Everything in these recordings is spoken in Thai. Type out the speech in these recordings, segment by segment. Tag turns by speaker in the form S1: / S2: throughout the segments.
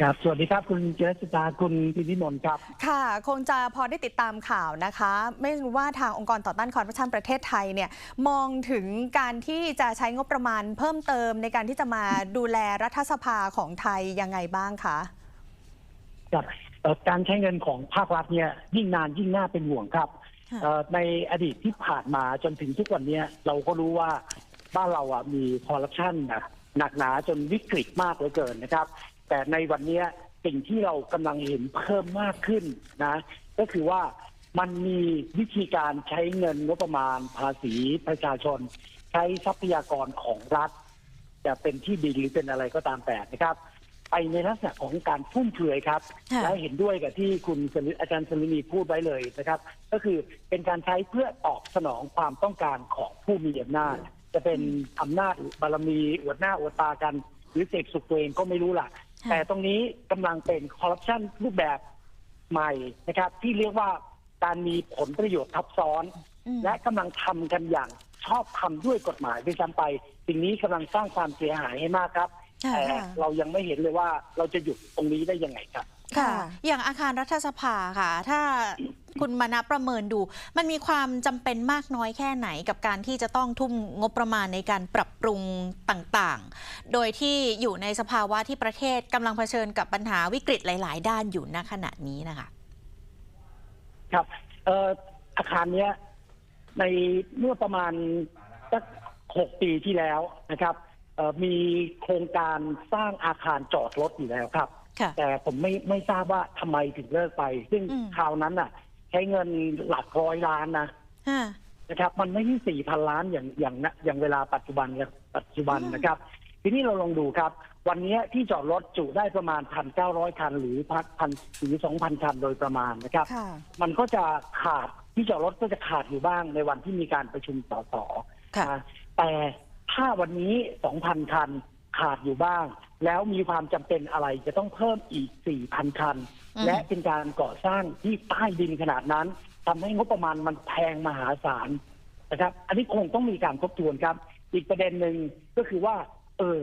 S1: ครับสวัสดีครับคุณเจษตาคุณพินิมนต์ครับ
S2: ค่ะ คงจะพอได้ติดตามข่าวนะคะ ไม่รู้ว่าทางองค์กรต่อต้านคอร์รัปชันประเทศไทยเนี่ยมองถึงการที่จะใช้งบประมาณเพิ่มเติมในการที่จะมาดูแลรัฐสภาของไทยยังไงบ้างคะ
S1: กับเอ่อการใช้เงินของภาครัฐเนี่ยยิ่งนานยิ่งน่าเป็นห่วงครับ
S2: ค่ะ
S1: เอ่อในอดีตที่ผ่านมาจนถึงทุกวันเนี้ยเราก็รู้ว่าบ้านเราอะมีคอร์รัปชันนะหนักหนาจนวิกฤตมากเหลือเกินนะครับ แต่ในวันเนี้ยสิ่งที่เรากำลังเห็นเพิ่มมากขึ้นนะ ก็คือว่ามันมีวิธีการใช้เงินงบประมาณภาษีประชาชน ใช้ทรัพยากรของรัฐ จะเป็นที่ดินหรือเป็นอะไรก็ตามแต่นะครับ ไปในลักษณะของการฟุ่มเฟือยครับ
S2: ค่ะ
S1: และเห็นด้วยกับที่คุณสลิอาจารย์สลินีพูดไว้เลยนะครับ ก็คือเป็นการใช้เพื่อตอบสนองความต้องการของผู้มีอำนาจ จะเป็นอำนาจบารมีอวดหน้าอวดตากัน หรือเสกสุขตัวเองก็ไม่รู้ล่ะ
S2: ค่ะ
S1: แต่ตรงนี้กำลังเป็นคอร์รัปชันรูปแบบใหม่นะครับ ที่เรียกว่าการมีผลประโยชน์ทับซ้อน
S2: อืม
S1: และกำลังทำกันอย่างชอบทำด้วยกฎหมายด้วยซ้ำไป สิ่งนี้กำลังสร้างความเสียหายให้มากครับ
S2: ค่ะ
S1: แต่เรายังไม่เห็นเลยว่าเราจะหยุดตรงนี้ได้ยังไงครับ
S3: ค่ะ อย่างอาคารรัฐสภาค่ะ ถ้าคุณมานะประเมินดู มันมีความจำเป็นมากน้อยแค่ไหนกับการที่จะต้องทุ่มงบประมาณในการปรับปรุงต่างๆ โดยที่อยู่ในสภาวะที่ประเทศกำลังเผชิญกับปัญหาวิกฤตหลาย ๆ ด้านอยู่ณขณะนี้นะคะ
S1: ครับเอ่ออาคารเนี้ยในเมื่อประมาณสักหกปีที่แล้วนะครับเอ่อมีโครงการสร้างอาคารจอดรถอยู่แล้วครับ
S3: ค่ะ
S1: แต่ผมไม่ไม่ทราบว่าทำไมถึงเลิกไป ซึ่ง
S3: อืม
S1: คราวนั้นน่ะ ใช้เงินหลักร้อยล้านนะ
S3: ฮะ
S1: นะครับ มันไม่ใช่สี่พันล้านอย่างอย่างณอย่างเวลาปัจจุบันครับปัจจุบันนะครับ ทีนี้เราลองดูครับ วันนี้ที่จอดรถจุได้ประมาณพันเก้าร้อยคันหรือพันพันหรือสองพันคันโดยประมาณนะครับ
S2: ค่ะ
S1: มันก็จะขาดที่จอดรถก็จะขาดอยู่บ้างในวันที่มีการประชุมสส
S3: ค่ะ
S1: นะแต่ถ้าวันนี้2,000คัน ขาดอยู่บ้าง แล้วมีความจำเป็นอะไรจะต้องเพิ่มอีก 4,000 คัน
S3: อืม
S1: และเป็นการก่อสร้างที่ใต้ดินขนาดนั้นทำให้งบประมาณมันแพงมหาศาลนะครับ อันนี้คงต้องมีการทบทวนครับ อีกประเด็นหนึ่งก็คือว่า เออ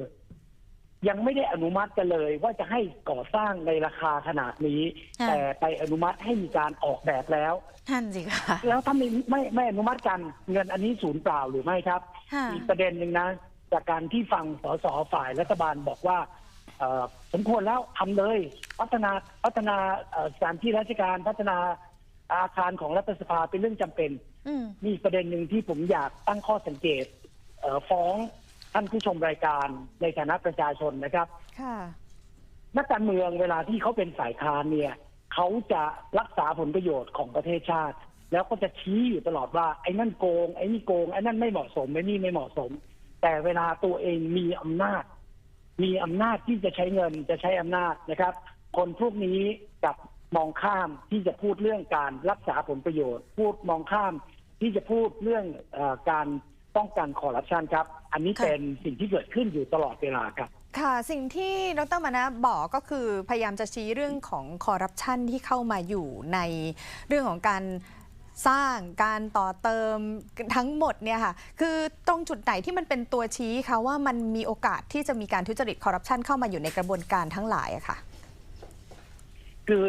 S1: ยังไม่ได้อนุมัติกันเลย ว่าจะให้ก่อสร้างในราคาขนาดนี้
S3: ค่ะ
S1: แต่ไปอนุมัติให้มีการออกแบบแล้ว
S3: ท่านสิคะ
S1: แล้วถ้าไม่ไม่ไม่อนุมัติกันเงินอันนี้ศูนย์เปล่าหรือไม่ครับ
S3: ค่ะ
S1: อีกประเด็นหนึ่งนะ จากการที่ฟังสสฝ่ายรัฐบาลบอกว่าเอ่อสมควรแล้วทำเลย พัฒนาพัฒนาเอ่อสถานที่ราชการพัฒนาอาคารของรัฐสภาเป็นเรื่องจำเป็น
S3: อืม
S1: มีอีกประเด็นหนึ่งที่ผมอยากตั้งข้อสังเกตเอ่อฟ้องท่านผู้ชมรายการในฐานะประชาชนนะครับ
S2: ค่ะ
S1: นักการเมืองเวลาที่เขาเป็นฝ่ายค้านเนี่ยเขาจะรักษาผลประโยชน์ของประเทศชาติ แล้วก็จะชี้อยู่ตลอดว่าไอ้นั่นโกงไอ้นี่โกงไอ้นั่นไม่เหมาะสมไอ้นี่ไม่เหมาะสม แต่เวลาตัวเองมีอำนาจ มีอำนาจที่จะใช้เงินจะใช้อำนาจนะครับ คนพวกนี้กลับมองข้ามที่จะพูดเรื่องการรักษาผลประโยชน์ พูดมองข้ามที่จะพูดเรื่องเออการป้องกันคอร์รัปชันครับ อันนี้
S3: ค่ะ
S1: เป็นสิ่งที่เกิดขึ้นอยู่ตลอดเวลาครับ
S2: ค่ะสิ่งที่ดรมานะบอกก็คือพยายามจะชี้เรื่องของคอร์รัปชันที่เข้ามาอยู่ในเรื่องของการ สร้างการต่อเติมทั้งหมดเนี่ยค่ะคือตรงจุดไหนที่มันเป็นตัวชี้คะว่ามันมีโอกาสที่จะมีการทุจริตคอร์รัปชันเข้ามาอยู่ในกระบวนการทั้งหลายอะค่ะ
S1: คือ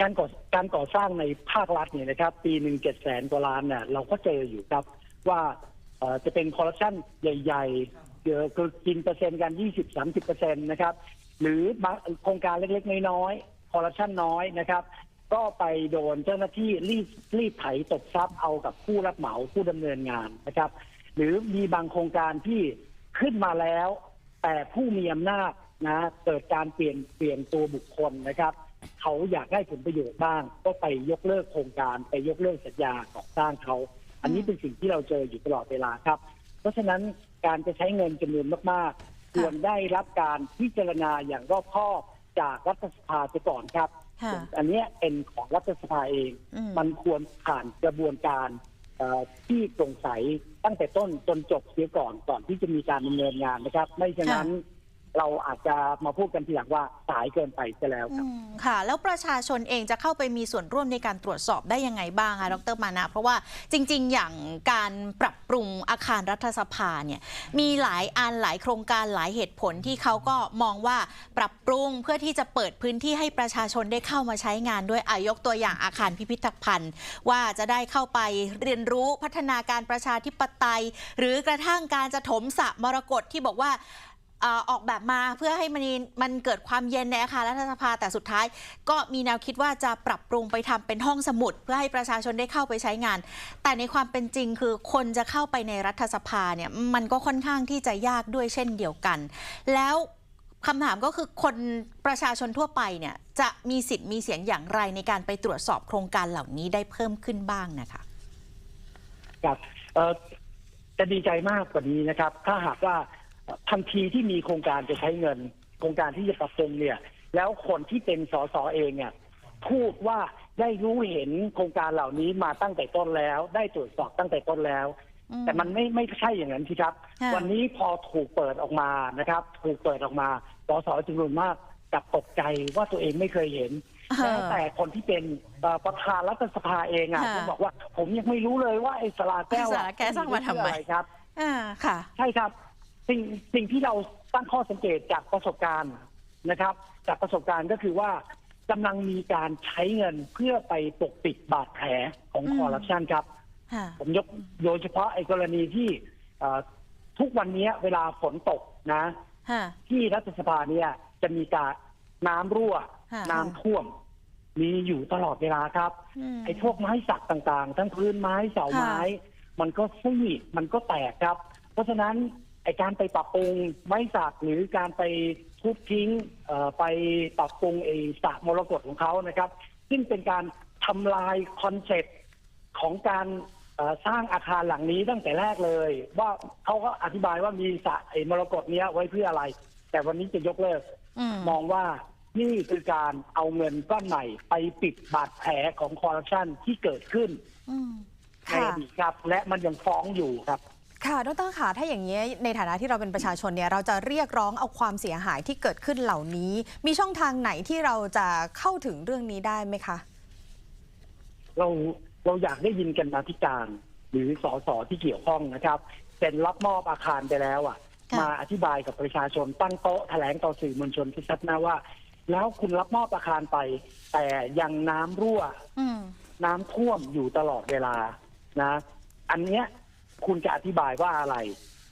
S1: การก่อการก่อสร้างในภาครัฐเนี่ยนะครับ ปีหนึ่งเจ็ดแสนกว่าล้านเนี่ยเราก็เจออยู่ครับว่าจะเป็นคอร์รัปชันใหญ่ ๆเกี่ยวกับกินเปอร์เซ็นต์กันยี่สิบสามสิบเปอร์เซ็นต์นะครับ หรือโครงการเล็กๆ น้อยๆคอร์รัปชันน้อยนะครับ ก็ไปโดนเจ้าหน้าที่รีดรีดไถตบทรัพย์เอากับผู้รับเหมาผู้ดำเนินงานนะครับ หรือมีบางโครงการที่ขึ้นมาแล้ว แต่ผู้มีอำนาจนะเกิดการเปลี่ยนเปลี่ยนตัวบุคคลนะครับ เขาอยากได้ผลประโยชน์บ้าง ก็ไปยกเลิกโครงการไปยกเลิกสัญญาก่อสร้างเขา อันนี้เป็นสิ่งที่เราเจออยู่ตลอดเวลาครับ เพราะฉะนั้นการจะใช้เงินจำนวนมากๆควรได้รับการพิจารณาอย่างรอบคอบจากรัฐสภาไปก่อนครับ
S3: ค่ะ
S1: อันเนี้ยเป็นของรัฐสภาเอง
S3: อืม
S1: มันควรผ่านกระบวนการเอ่อที่โปร่งใสตั้งแต่ต้นจนจบเสียก่อนก่อนที่จะมีการดำเนินงานนะครับ ไม่ฉะนั้น เราอาจจะมาพูดกันทีหลังว่าสายเกินไปจะแล้วครับ
S3: อืมค่ะ แล้วประชาชนเองจะเข้าไปมีส่วนร่วมในการตรวจสอบได้ยังไงบ้างคะดรมานะเพราะว่าจริง ๆ อย่างการปรับปรุงอาคารรัฐสภาเนี่ยมีหลายอันหลายโครงการหลายเหตุผลที่เขาก็มองว่าปรับปรุงเพื่อที่จะเปิดพื้นที่ให้ประชาชนได้เข้ามาใช้งานด้วยอายกตัวอย่างอาคารพิพิธภัณฑ์ ว่าจะได้เข้าไปเรียนรู้พัฒนาการประชาธิปไตย หรือกระทั่งการจะถมสระมรกตที่บอกว่าเออกแบบมาเพื่อให้มันมันเกิดความเย็นในอาคารรัฐสภาแต่สุดท้าย ก็มีแนวคิดว่าจะปรับปรุงไปทำเป็นห้องสมุด เพื่อให้ประชาชนได้เข้าไปใช้งาน แต่ในความเป็นจริงคือคนจะเข้าไปในรัฐสภาเนี่ยมันก็ค่อนข้างที่จะยากด้วยเช่นเดียวกัน แล้วคำถามก็คือคนประชาชนทั่วไปเนี่ยจะมีสิทธิ์มีเสียงอย่างไรในการไปตรวจสอบโครงการเหล่านี้ได้เพิ่มขึ้นบ้างนะคะ
S1: ครับจะดีใจมากกว่านี้นะครับ ถ้าหากว่า ทันทีที่มีโครงการจะใช้เงิน โครงการที่จะปรับปรุงเนี่ย แล้วคนที่เป็นสสเองเนี่ยพูดว่าได้รู้เห็นโครงการเหล่านี้มาตั้งแต่ต้นแล้ว ได้ตรวจสอบตั้งแต่ต้นแล้ว
S3: อืม
S1: แต่มันไม่ไม่ใช่อย่างนั้นสิครับ
S3: ค่ะ
S1: วันนี้พอถูกเปิดออกมานะครับ ถูกเปิดออกมาสสจำนวนมากกลับตกใจว่าตัวเองไม่เคยเห็น
S3: เออ
S1: แม้แต่คนที่เป็นเอ่อประธานรัฐสภาเองอะ
S3: ค่ะ
S1: ก็บอกว่า ผมยังไม่รู้เลยว่าไอ้สลาแก้วอะ
S3: สลาแก้วสร้างมาทำไม
S1: เพื่ออะรครับ
S3: อ่าค่ะ
S1: ใช่ครับ สิ่งสิ่งที่เราตั้งข้อสังเกตจากประสบการณ์นะครับ จากประสบการณ์ก็คือว่ากำลังมีการใช้เงินเพื่อไปปกปิดบาดแผลของ
S3: อืม
S1: คอร์รัปชันครับ
S3: ค่ะ
S1: ผมยกโดยเฉพาะไอ้กรณีที่เอ่อทุกวันนี้เวลาฝนตกนะ
S3: ค่ะ
S1: ที่รัฐสภาเนี่ยจะมีการน้ำรั่ว
S3: ค่ะ
S1: น้ำท่วม มีอยู่ตลอดเวลาครับ
S3: อืม
S1: ไอ้พวกไม้สักต่างๆ ทั้งพื้นไม้เสาไม้ มันก็ซีดมันก็แตกครับ เพราะฉะนั้น ไอ้การไปปรับปรุงไม้สักหรือการไปทุบทิ้งเอ่อไปปรับปรุงไอ้สระมรกตของเขานะครับ ซึ่งเป็นการทำลายคอนเซ็ปต์ของการเอ่อสร้างอาคารหลังนี้ตั้งแต่แรกเลย ว่าเขาก็อธิบายว่ามีสระไอ้มรกตเนี้ยไว้เพื่ออะไร แต่วันนี้จะยกเลิก
S3: อืม
S1: มองว่านี่คือการเอาเงินก้อนใหม่ไปปิดบาดแผลของคอร์รัปชันที่เกิดขึ้น
S3: อืม
S1: ในอดีตครับ และมันยังฟ้องอยู่ครับ
S2: ค่ะ ดรค่ะ ถ้าอย่างนี้ยในฐานะที่เราเป็นประชาชนเนี่ย เราจะเรียกร้องเอาความเสียหายที่เกิดขึ้นเหล่านี้ มีช่องทางไหนที่เราจะเข้าถึงเรื่องนี้ได้ไหมคะ
S1: เราเราอยากได้ยินกันมาธิการ หรือสสที่เกี่ยวข้องนะครับเป็นรับมอบอาคารไปแล้วอะ
S3: ค่ะ
S1: มาอธิบายกับประชาชนตั้งโต๊ะแถลงต่อสื่อมวลชนที่ชัดหน้าว่า แล้วคุณรับมอบอาคารไป แต่ยังน้ำรั่ว
S3: อืม
S1: น้ำท่วมอยู่ตลอดเวลานะ อันเนี้ย คุณจะอธิบายว่าอะไร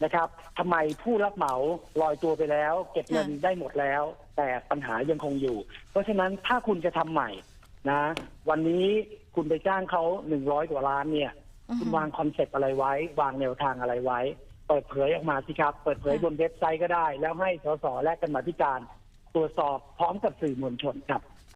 S1: นะครับทำไมผู้รับเหมาลอยตัวไปแล้ว เก็บเงิน
S3: ค่ะ
S1: ได้หมดแล้ว แต่ปัญหายังคงอยู่ เพราะฉะนั้นถ้าคุณจะทำใหม่นะ วันนี้คุณไปจ้างเขาหนึ่งร้อยกว่าล้านเนี่ย คุณวางคอนเซปต์อะไรไว้ วางแนวทางอะไรไว้ เปิดเผยออกมาสิครับ เปิดเผยบนเว็บไซต์ก็ได้ แล้วให้สสและกรรมาธิการ ตรวจสอบพร้อมกับสื่อมวลชนครับ